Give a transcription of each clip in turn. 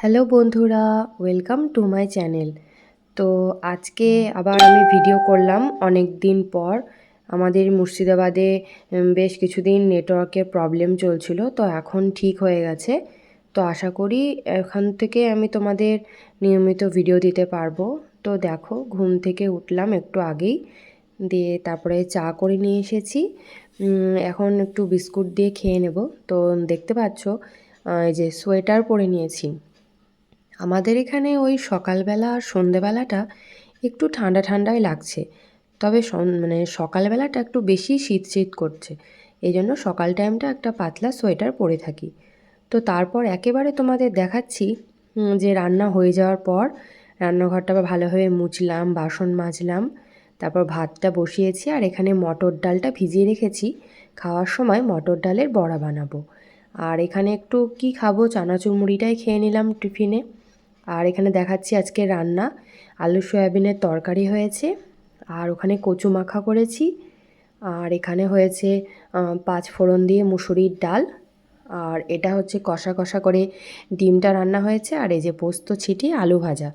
Hello বন্ধুরা, welcome to my channel. তো আজকে আবার আমি ভিডিও করলাম অনেক দিন পর। আমাদের মুর্শিদাবাদে বেশ কিছুদিন নেটওয়ার্কের প্রবলেম চলছিল, তো এখন ঠিক হয়ে গেছে। তো আশা করি এখান থেকে আমি তোমাদের নিয়মিত ভিডিও দিতে পারব। তো দেখো, ঘুম থেকে উঠলাম একটু আগেই, দিয়ে তারপরে চা করে নিয়ে এসেছি। এখন একটু বিস্কুট দিয়ে খেয়ে নেব। তো দেখতে পাচ্ছ এই যে সোয়েটার পরে নিয়েছি। আমাদের এখানে ওই সকালবেলা আর সন্ধেবেলাটা একটু ঠান্ডা ঠান্ডাই লাগছে। তবে মানে সকালবেলাটা একটু বেশি শীত শীত করছে। এই জন্য সকাল টাইমটা একটা পাতলা সোয়েটার পরে থাকি। তো তারপর একেবারে তোমাদের দেখাচ্ছি যে রান্না হয়ে যাওয়ার পর রান্নাঘরটা ভালোভাবে মুছলাম, বাসন মাজলাম, তারপর ভাতটা বসিয়েছি আর এখানে মটর ডালটা ভিজিয়ে রেখেছি। খাওয়ার সময় মটর ডালের বড়া বানাবো। আর এখানে একটু কি খাব? চানাচুর মুড়িটাই খেয়ে নিলাম টিফিনে। আর এখানে দেখাচ্ছি আজকে রান্না। আলু সয়াবিনের তরকারি হয়েছে আর ওখানে কচু মাখা করেছি। আর এখানে হয়েছে পাঁচ ফোড়ন দিয়ে মুসুরির ডাল। আর এটা হচ্ছে কষা কষা করে ডিমটা রান্না হয়েছে আর এই যে পোস্ত ছিটি আলু ভাজা।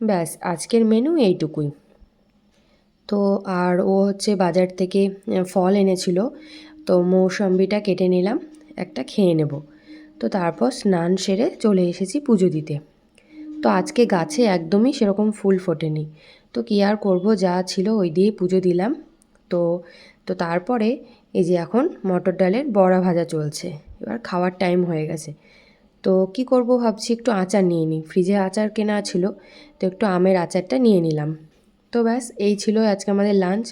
ব্যাস, আজকের মেনু এইটুকুই। তো আর ও হচ্ছে বাজার থেকে ফল এনেছিল। তো মৌসম্বিটা কেটে নিলাম, একটা খেয়ে নেব। তো তারপর স্নান সেরে চলে এসেছি পুজো দিতে। তো আজকে গাছে একদমই সেরকম ফুল ফোটেনি। তো কী আর করব, যা ছিল ওই দিয়ে পুজো দিলাম। তো তো তারপরে এই যে এখন মটর ডালের বড়া ভাজা চলছে। এবার খাওয়ার টাইম হয়ে গেছে। তো কি করব ভাবছি, একটু আচার নিয়ে নিই। ফ্রিজে আচার কেনা ছিল, তো একটু আমের আচারটা নিয়ে নিলাম। তো ব্যাস, এই ছিল আজকে আমাদের লাঞ্চ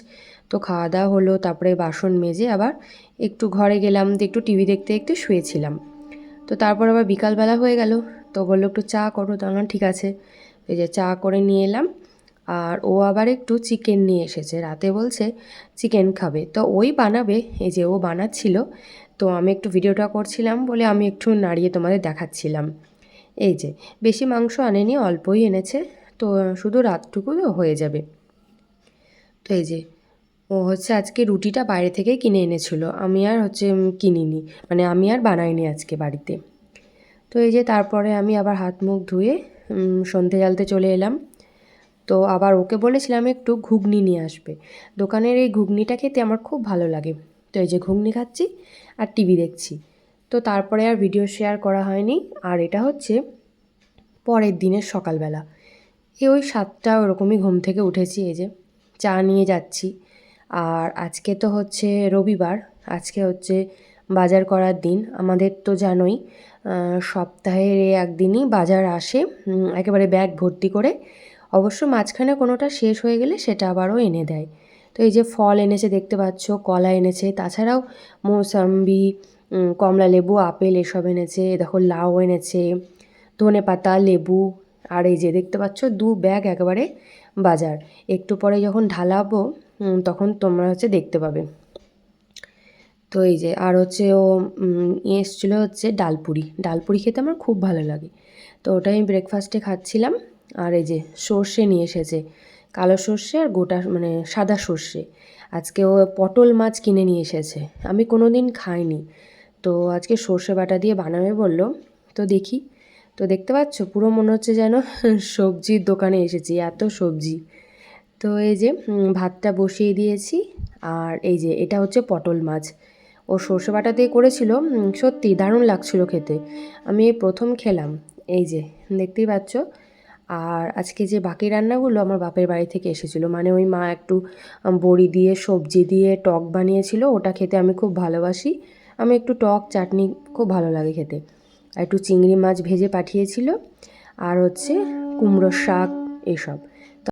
তো খাওয়া দাওয়া হলো, তারপরে বাসন মেজে আবার একটু ঘরে গেলাম, একটু টিভি দেখতে দেখতে শুয়েছিলাম। তো তারপর আবার বিকালবেলা হয়ে গেল। তো বলল, একটু চা করো তো আমার ঠিক আছে। এই যে চা করে নিয়ে এলাম। আর ও আবার একটু চিকেন নিয়ে এসেছে। রাতে বলছে, চিকেন খাবে। তো ওই বানাবে, এই যে ও বানাচ্ছিল। তো আমি একটু ভিডিওটা করছিলাম বলে আমি একটু নাড়িয়ে তোমাদের দেখাচ্ছিলাম। এই যে, বেশি মাংস আনেনি, অল্পই এনেছে। তো শুধু রাতটুকু হয়ে যাবে। তো এই যে, ও হচ্ছে আজকে রুটিটা বাইরে থেকে কিনে এনেছিল। আমি আর হচ্ছে কিনিনি। মানে আমি আর বানাইনি আজকে বাড়িতে। তো এই যে তারপরে আমি আবার হাত মুখ ধুয়ে সন্ধে জ্বালতে চলে এলাম। তো আবার ওকে বলেছিলাম একটু ঘুগনি নিয়ে আসবে। দোকানের এই ঘুগনিটা খেতে আমার খুব ভালো লাগে। তো এই যে ঘুগনি খাচ্ছি আর টিভি দেখছি। তো তারপরে আর ভিডিও শেয়ার করা হয়নি। আর এটা হচ্ছে পরের দিনের সকালবেলা। এই ওই সাতটা ওরকমই ঘুম থেকে উঠেছি এই যে। চা নিয়ে যাচ্ছি। আর আজকে তো হচ্ছে রবিবার। আজকে হচ্ছে বাজার করার দিন। আমাদের তো জানোই সপ্তাহের একদিনই বাজার আসে একেবারে ব্যাগ ভর্তি করে। অবশ্য মাঝখানে কোনোটা শেষ হয়ে গেলে সেটা আবারও এনে দেয়। তো এই যে ফল এনেছে দেখতে পাচ্ছ, কলা এনেছে, তাছাড়াও মৌসাম্বি কমলা লেবু, আপেল এসব এনেছে দেখো লাউ এনেছে, ধনে পাতা, লেবু, আর এই যে দেখতে পাচ্ছ দু ব্যাগ একেবারে বাজার। একটু পরে যখন ঢালাবো তখন তোমরা হচ্ছে দেখতে পাবে। তো এই যে, আর হচ্ছে ও এসেছিল হচ্ছে ডালপুরি। ডালপুরি খেতে আমার খুব ভালো লাগে। তো ওটা আমি ব্রেকফাস্টে খাচ্ছিলাম। আর এই যে, সর্ষে নিয়ে এসেছে। কালো সর্ষে আর গোটা মানে সাদা সর্ষে। আজকে ও পটল মাছ কিনে নিয়ে এসেছে। আমি কোনো দিন খাইনি। তো আজকে সর্ষে বাটা দিয়ে বানাবে বলল। তো দেখি। তো দেখতে পাচ্ছ, পুরো মনে হচ্ছে যেন সবজির দোকানে এসেছি, এত সবজি। তো এই যে ভাতটা বসিয়ে দিয়েছি। আর এই যে, এটা হচ্ছে পটল মাছ। ও সর্ষে বাটা দিয়ে করেছিল সত্যি দারুণ লাগছিল খেতে। আমি প্রথম খেলাম, এই যে, দেখতেই পাচ্ছ। আর আজকে যে বাকি রান্নাগুলো আমার বাপের বাড়ি থেকে এসেছিল মানে ওই মা একটু বড়ি দিয়ে, সবজি দিয়ে, টক বানিয়েছিল, ওটা খেতে আমি খুব ভালোবাসি। আমি একটু টক, চাটনি খুব ভালো লাগে খেতে। আর একটু চিংড়ি মাছ ভেজে পাঠিয়েছিল, আর হচ্ছে কুমড়োর শাক, এসব।